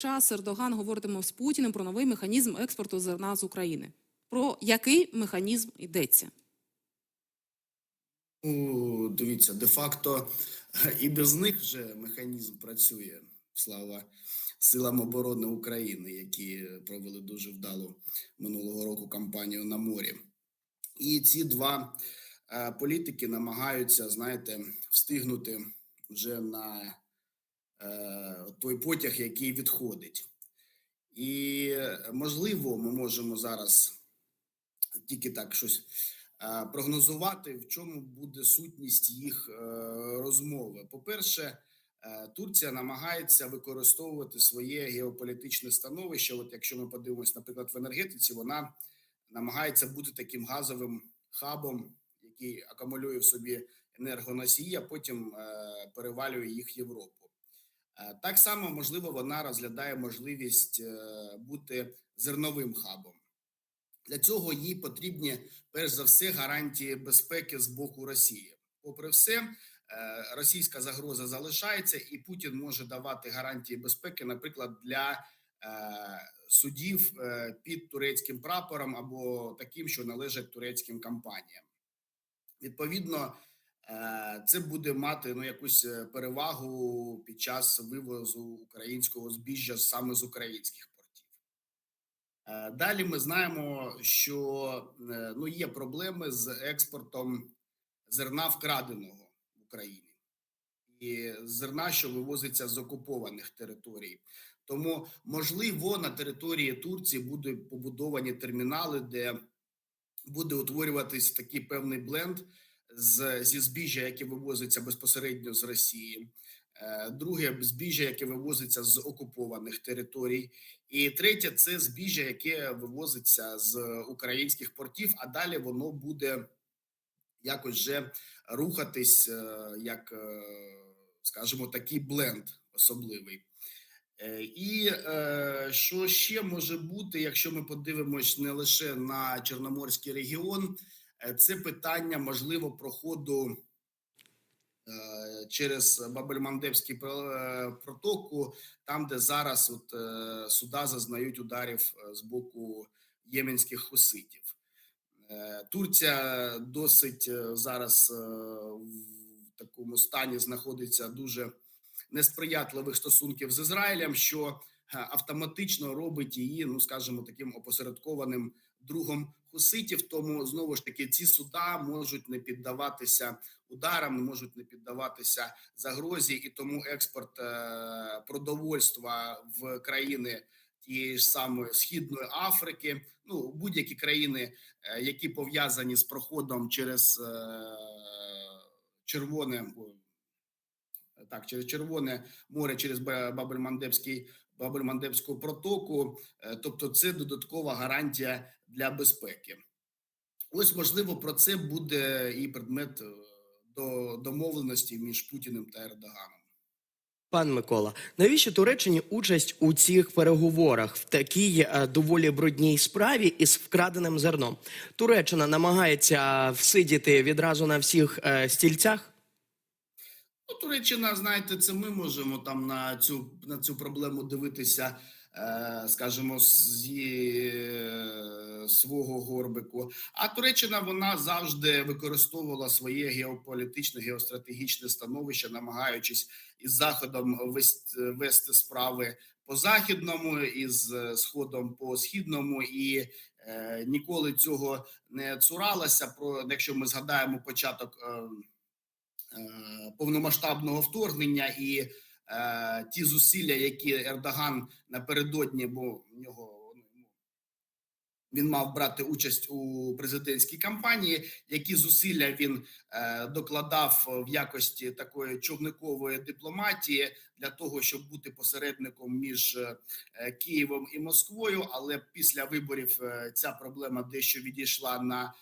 час Ердоган говоритиме з Путіним про новий механізм експорту зерна з України. Про який механізм йдеться? Ну, дивіться, де-факто і без них вже механізм працює. Слава силам оборони України, які провели дуже вдалу минулого року кампанію на морі. І ці два е, політики намагаються, знаєте, встигнути вже на той потяг, який відходить. І е, можливо, ми можемо зараз тільки так щось е, прогнозувати, в чому буде сутність їх е, розмови. По-перше, е, Турція намагається використовувати своє геополітичне становище. От якщо ми подивимось, наприклад, в енергетиці, вона намагається бути таким газовим хабом, який акумулює в собі енергоносії, а потім е, перевалює їх в Європу. Е, Так само можливо вона розглядає можливість е, бути зерновим хабом. Для цього їй потрібні перш за все гарантії безпеки з боку Росії. Попри все, е, російська загроза залишається, і Путін може давати гарантії безпеки, наприклад, для судів під турецьким прапором або таким, що належать турецьким компаніям. Відповідно, це буде мати ну якусь е, перевагу під час вивозу українського збіжжя саме з українських портів. Е, Далі ми знаємо, що е, ну є проблеми з експортом зерна вкраденого в Україні і зерна, що вивозиться з окупованих територій. Тому можливо на території Турції будуть побудовані термінали, де буде утворюватись такий певний бленд з зі збіжжя, яке вивозиться безпосередньо з Росії. Е, Друге збіжжя, яке вивозиться з окупованих територій, і третє це збіжжя, яке вивозиться з українських портів. А далі воно буде якось вже рухатись, е, як е, скажімо, такий бленд особливий. І що ще може бути, якщо ми подивимось не лише на Чорноморський регіон, це питання можливо проходу е, через Бабельмандебський про- е, протоку, там, де зараз от, е, суда зазнають ударів е, з боку єменських хуситів. Е, Турція досить е, зараз е, в такому стані знаходиться дуже несприятливих стосунків з Ізраїлем, що е, автоматично робить її, ну скажімо, таким опосередкованим другом хуситів. Тому знову ж таки ці суда можуть не піддаватися ударам, можуть не піддаватися загрозі, і тому експорт е, продовольства в країни тієї ж самої східної Африки, ну будь-які країни, е, які пов'язані з проходом через е, червоне. Так, через Червоне море, через Ба- Бабельмандебський Бабельмандебську протоку, Е, тобто це додаткова гарантія для безпеки. Ось можливо про це буде і предмет е, до домовленості між Путіним та Ердоганом. Пан Микола, навіщо Туреччині участь у цих переговорах в такій е, доволі брудній справі із вкраденим зерном? Туреччина намагається всидіти відразу на всіх стільцях. Ну, Туреччина, знаєте, це ми можемо там на цю на цю проблему дивитися, е, скажімо, з її е, свого горбику. А Туреччина вона завжди використовувала своє геополітичне, геостратегічне становище, намагаючись із заходом вести, вести справи по західному, із е, сходом по східному, і е, ніколи цього не цуралася. Про якщо ми згадаємо початок. Е, повномасштабного вторгнення і е, ті зусилля, які Ердоган напередодні, бо в нього ну, він мав брати участь у президентській кампанії. Які зусилля він е, докладав в якості такої човникової дипломатії для того, щоб бути посередником між Києвом і Москвою? Але після виборів ця проблема дещо відійшла на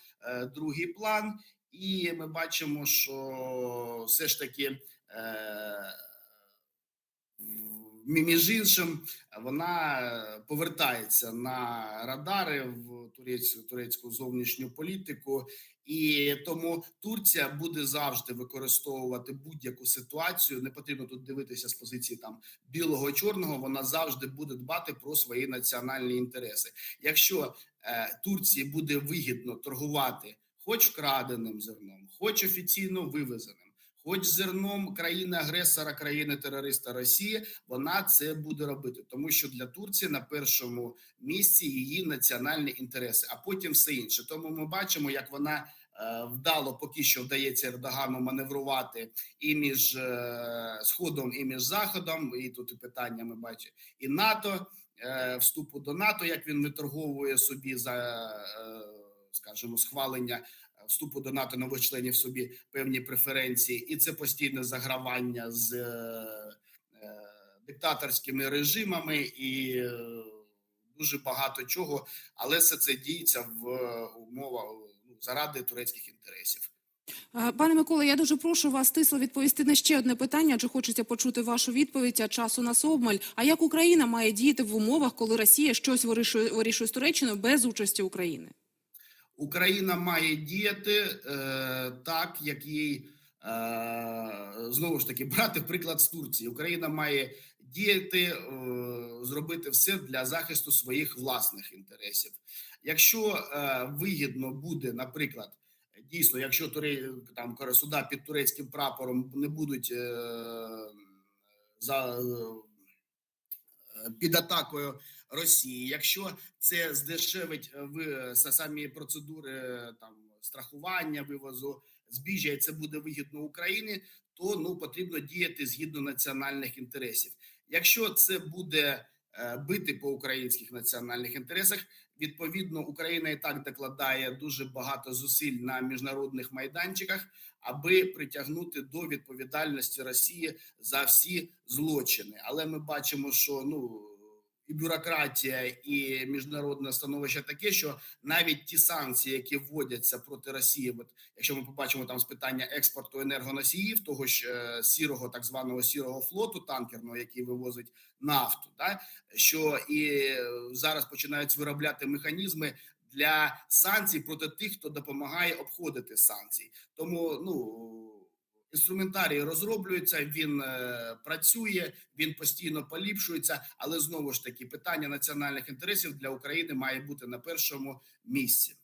другий план. І ми бачимо, що все ж таки е, між іншим вона повертається на радари в турецьку, турецьку зовнішню політику, І тому Турція буде завжди використовувати будь-яку ситуацію. Не потрібно тут дивитися з позиції там білого чорного. Вона завжди буде дбати про свої національні інтереси. Якщо е, Турції буде вигідно торгувати, хоч вкраденим зерном, хоч офіційно вивезеним. Хоч зерном країни-агресора, країни-терориста Росії, вона це буде робити, тому що для Турції на першому місці її національні інтереси, а потім все інше. Тому ми бачимо, як вона е, вдало поки що вдається Ердогану маневрувати і між е, сходом, і між заходом. І тут і питання ми бачимо і НАТО е, вступу до НАТО, як він виторговує собі за, скажімо, схвалення вступу до НАТО нових членів собі певні преференції, і це постійне загравання з е, е, диктаторськими режимами і е, дуже багато чого, але все це діється в умовах ну, заради турецьких інтересів. Е, Пане Микола, я дуже прошу вас стисло відповісти на ще одне питання, адже хочеться почути вашу відповідь, а часу нас обмаль. А як Україна має діяти в умовах, коли Росія щось вирішує, вирішує з Туреччиною без участі України? Україна має діяти е, так, як їй е, знову ж таки брати приклад з Турції. Україна має діяти, е, зробити все для захисту своїх власних інтересів. Якщо е, вигідно буде, наприклад, дійсно, якщо туре, там суда під турецьким прапором не будуть е, за під атакою Росії, якщо це здешевить е, в самі процедури е, там страхування вивозу збіжжя, і це буде вигідно Україні, то ну потрібно діяти згідно національних інтересів. Якщо це буде е, бити по українських національних інтересах, відповідно Україна і так докладає дуже багато зусиль на міжнародних майданчиках, аби притягнути до відповідальності Росії за всі злочини. Але ми бачимо, що ну і бюрократія, і міжнародне становище таке, що навіть ті санкції, які вводяться проти Росії, от якщо ми побачимо там з питання експорту енергоносіїв, того ж е, сірого, так званого сірого флоту танкерного, який вивозить нафту, та що і е, зараз починають виробляти механізми. Для санкцій проти тих, хто допомагає обходити санкції, тому ну інструментарій розроблюється, він е, працює, він постійно поліпшується. Але знову ж таки, питання національних інтересів для України має бути на першому місці.